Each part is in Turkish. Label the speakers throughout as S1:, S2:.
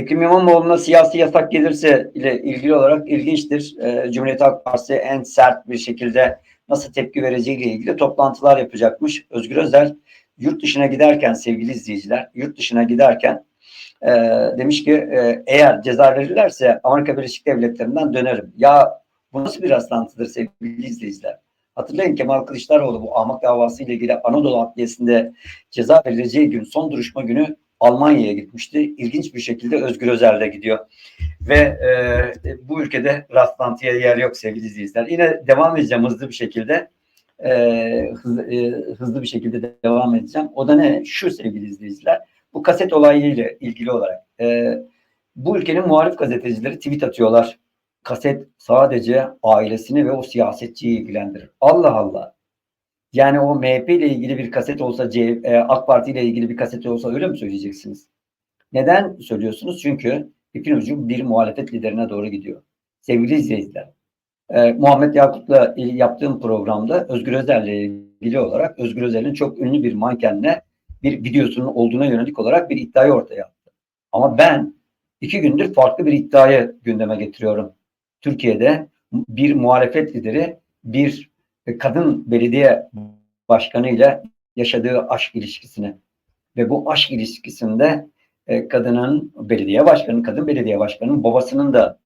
S1: Ekrem İmamoğlu'na siyasi yasak gelirse ile ilgili olarak ilginçtir. Ee, Cumhuriyet Halk Partisi en sert bir şekilde nasıl tepki vereceğiyle ilgili toplantılar yapacakmış. Özgür Özel yurt dışına giderken sevgili izleyiciler, yurt dışına giderken e, demiş ki e, eğer ceza verirlerse Amerika Birleşik Devletleri'nden dönerim. Ya bu nasıl bir rastlantıdır sevgili izleyiciler? Hatırlayın Kemal Kılıçdaroğlu bu ahmak davası ile ilgili Anadolu Adliyesi'nde ceza verileceği gün son duruşma günü Almanya'ya gitmişti. İlginç bir şekilde Özgür Özel'de gidiyor. Ve e, bu ülkede rastlantıya yer yok sevgili izleyiciler. Yine devam edeceğim hızlı bir şekilde. E, hızlı, e, hızlı bir şekilde devam edeceğim. O da ne? Şu sevgili izleyiciler. Bu kaset olayıyla ilgili olarak. E, bu ülkenin muhalif gazetecileri tweet atıyorlar. Kaset sadece ailesini ve o siyasetçiyi ilgilendirir. Allah Allah. Yani o MHP ile ilgili bir kaset olsa, C, e, AK Parti ile ilgili bir kaset olsa öyle mi söyleyeceksiniz? Neden söylüyorsunuz? Çünkü ipin ucu bir muhalefet liderine doğru gidiyor. Sevgili izleyiciler, e, Muhammed Yakut'la yaptığım programda Özgür Özel'le ilgili olarak Özgür Özel'in çok ünlü bir mankenle bir videosunun olduğuna yönelik olarak bir iddiayı ortaya attı. Ama ben iki gündür farklı bir iddiayı gündeme getiriyorum. Türkiye'de bir muhalefet lideri bir kadın belediye başkanıyla yaşadığı aşk ilişkisini ve bu aşk ilişkisinde e, kadının belediye başkanı, kadın belediye başkanının babasının da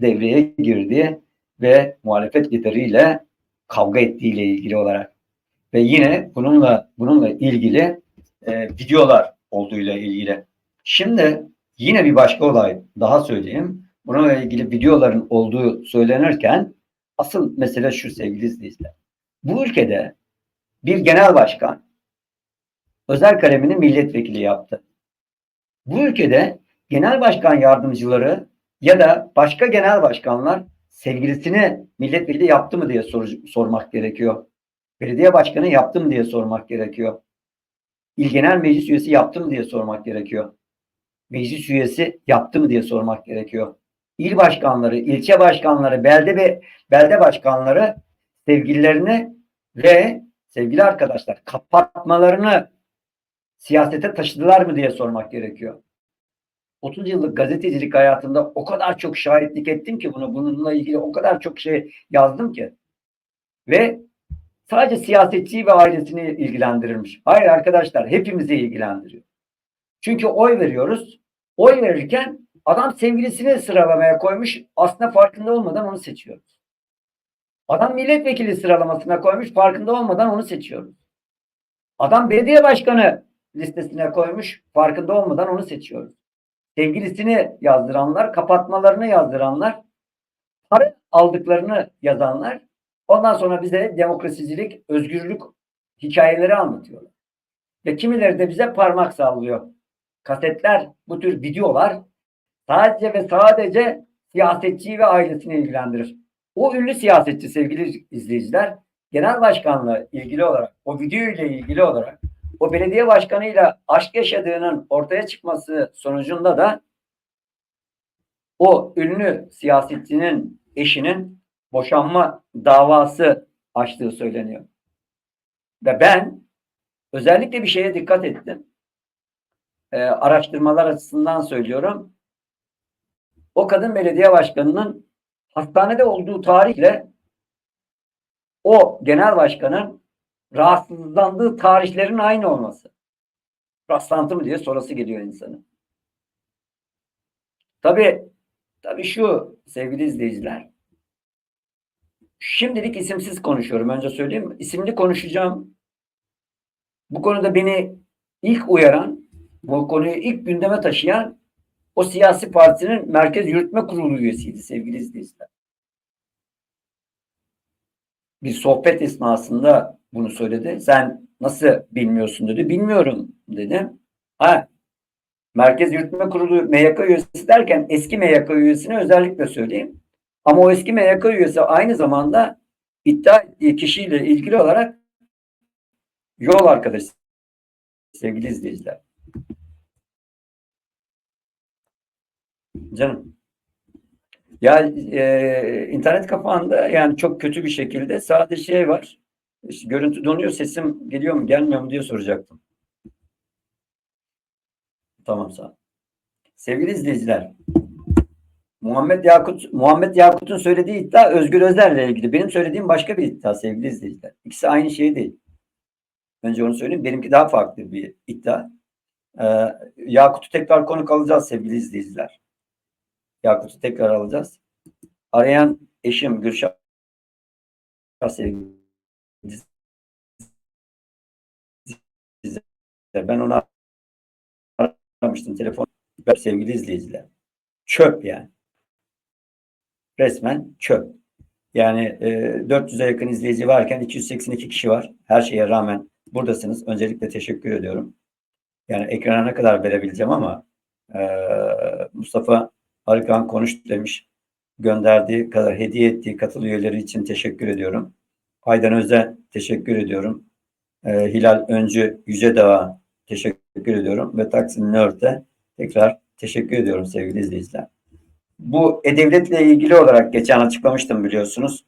S1: devreye girdiği ve muhalefet lideriyle kavga ettiğiyle ilgili olarak ve yine bununla bununla ilgili e, videolar olduğuyla ilgili. Şimdi yine bir başka olay daha söyleyeyim. Bununla ilgili videoların olduğu söylenirken asıl mesele şu sevgili izleyiciler. Bu ülkede bir genel başkan özel kalemini milletvekili yaptı. Bu ülkede genel başkan yardımcıları ya da başka genel başkanlar sevgilisini milletvekili yaptı mı diye sor, sormak gerekiyor. Belediye başkanı yaptı mı diye sormak gerekiyor. İl Genel Meclis üyesi yaptı mı diye sormak gerekiyor. Meclis üyesi yaptı mı diye sormak gerekiyor. İl başkanları, ilçe başkanları, belde ve belde başkanları sevgililerini ve sevgili arkadaşlar kapatmalarını siyasete taşıdılar mı diye sormak gerekiyor. 30 yıllık gazetecilik hayatımda o kadar çok şahitlik ettim ki bunu bununla ilgili o kadar çok şey yazdım ki. Ve sadece siyasetçiyi ve ailesini ilgilendirirmiş. Hayır arkadaşlar hepimizi ilgilendiriyor. Çünkü oy veriyoruz. Oy verirken adam sevgilisini sıralamaya koymuş. Aslında farkında olmadan onu seçiyoruz. Adam milletvekili sıralamasına koymuş. Farkında olmadan onu seçiyoruz. Adam belediye başkanı listesine koymuş. Farkında olmadan onu seçiyoruz. Sevgilisini yazdıranlar, kapatmalarını yazdıranlar, para aldıklarını yazanlar ondan sonra bize demokrasicilik, özgürlük hikayeleri anlatıyorlar. Ve kimileri de bize parmak sallıyor. Kasetler, bu tür videolar sadece ve sadece siyasetçiyi ve ailesini ilgilendirir. O ünlü siyasetçi sevgili izleyiciler genel başkanla ilgili olarak o video ile ilgili olarak o belediye başkanıyla aşk yaşadığının ortaya çıkması sonucunda da o ünlü siyasetçinin eşinin boşanma davası açtığı söyleniyor. Ve ben özellikle bir şeye dikkat ettim. Ee, araştırmalar açısından söylüyorum. O kadın belediye başkanının hastanede olduğu tarihle o genel başkanın rahatsızlandığı tarihlerin aynı olması. Rastlantı mı diye sorası geliyor insanın. Tabi tabi şu sevgili izleyiciler. Şimdilik isimsiz konuşuyorum. Önce söyleyeyim. İsimli konuşacağım. Bu konuda beni ilk uyaran, bu konuyu ilk gündeme taşıyan o siyasi partinin Merkez Yürütme Kurulu üyesiydi sevgili izleyiciler. Bir sohbet esnasında bunu söyledi. Sen nasıl bilmiyorsun dedi. Bilmiyorum dedim. Ha, Merkez Yürütme Kurulu MYK üyesi derken eski MYK üyesini özellikle söyleyeyim. Ama o eski MYK üyesi aynı zamanda iddia ettiği kişiyle ilgili olarak yol arkadaşı sevgili izleyiciler. Canım. Ya e, internet kapağında yani çok kötü bir şekilde sadece şey var. İşte görüntü donuyor, sesim geliyor mu, gelmiyor mu diye soracaktım. Tamam sağ ol. Sevgili izleyiciler, Muhammed Yakut Muhammed Yakut'un söylediği iddia Özgür Özler'le ilgili. Benim söylediğim başka bir iddia sevgili izleyiciler. İkisi aynı şey değil. Önce onu söyleyeyim. Benimki daha farklı bir iddia. Ee, Yakut'u tekrar konuk alacağız sevgili izleyiciler. Yakut'u tekrar alacağız. Arayan eşim Gülşah. Ben onu aramıştım telefon sevgili izleyiciler. Çöp yani. Resmen çöp. Yani e, 400'e yakın izleyici varken 282 kişi var. Her şeye rağmen buradasınız. Öncelikle teşekkür ediyorum. Yani ekrana ne kadar verebileceğim ama e, Mustafa Arıkan konuş demiş. Gönderdiği kadar hediye ettiği katıl üyeleri için teşekkür ediyorum. Aydan Öz'e teşekkür ediyorum. E, Hilal Öncü Yüce Dağ'a teşekkür ediyorum. Ve Taksim Nört'e tekrar teşekkür ediyorum sevgili izleyiciler. Bu E-Devlet'le ilgili olarak geçen açıklamıştım biliyorsunuz.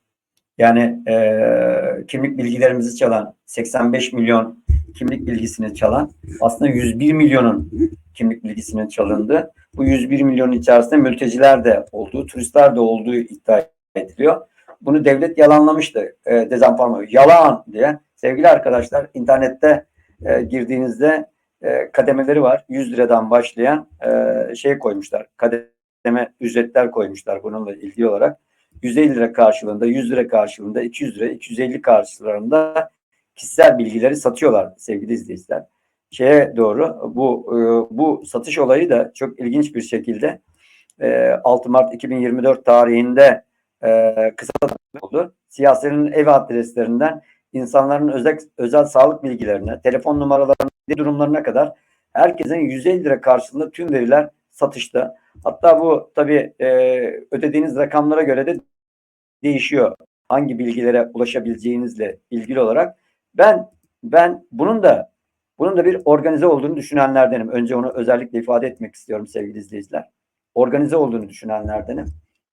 S1: Yani e, kimlik bilgilerimizi çalan 85 milyon kimlik bilgisini çalan aslında 101 milyonun kimlik bilgisinin çalındı. Bu 101 milyonun içerisinde mülteciler de olduğu, turistler de olduğu iddia ediliyor. Bunu devlet yalanlamıştı. E, dezenforma. Yalan diye. Sevgili arkadaşlar internette e, girdiğinizde e, kademeleri var. 100 liradan başlayan e, şey koymuşlar. Kademe ücretler koymuşlar bununla ilgili olarak. 150 lira karşılığında, 100 lira karşılığında, 200 lira, 250 karşılığında kişisel bilgileri satıyorlar sevgili izleyiciler. Şeye doğru bu e, bu satış olayı da çok ilginç bir şekilde e, 6 Mart 2024 tarihinde e, kısa oldu. Siyasetin ev adreslerinden insanların özel özel sağlık bilgilerine, telefon numaralarına, durumlarına kadar herkesin 150 lira karşılığında tüm veriler satışta. Hatta bu tabii e, ödediğiniz rakamlara göre de değişiyor. Hangi bilgilere ulaşabileceğinizle ilgili olarak. Ben ben bunun da bunun da bir organize olduğunu düşünenlerdenim. Önce onu özellikle ifade etmek istiyorum sevgili izleyiciler. Organize olduğunu düşünenlerdenim.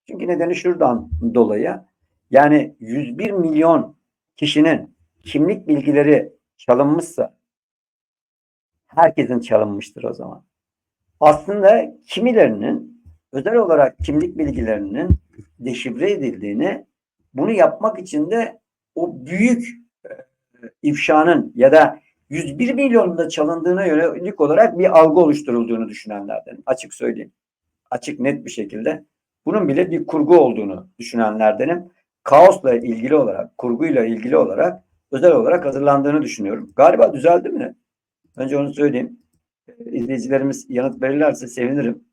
S1: Çünkü nedeni şuradan dolayı yani 101 milyon kişinin kimlik bilgileri çalınmışsa herkesin çalınmıştır o zaman. Aslında kimilerinin özel olarak kimlik bilgilerinin deşifre edildiğini bunu yapmak için de o büyük e, ifşanın ya da 101 milyonunda çalındığına yönelik olarak bir algı oluşturulduğunu düşünenlerden açık söyleyeyim. Açık net bir şekilde bunun bile bir kurgu olduğunu düşünenlerdenim. Kaosla ilgili olarak, kurguyla ilgili olarak özel olarak hazırlandığını düşünüyorum. Galiba düzeldi mi? Önce onu söyleyeyim. İzleyicilerimiz yanıt verirlerse sevinirim.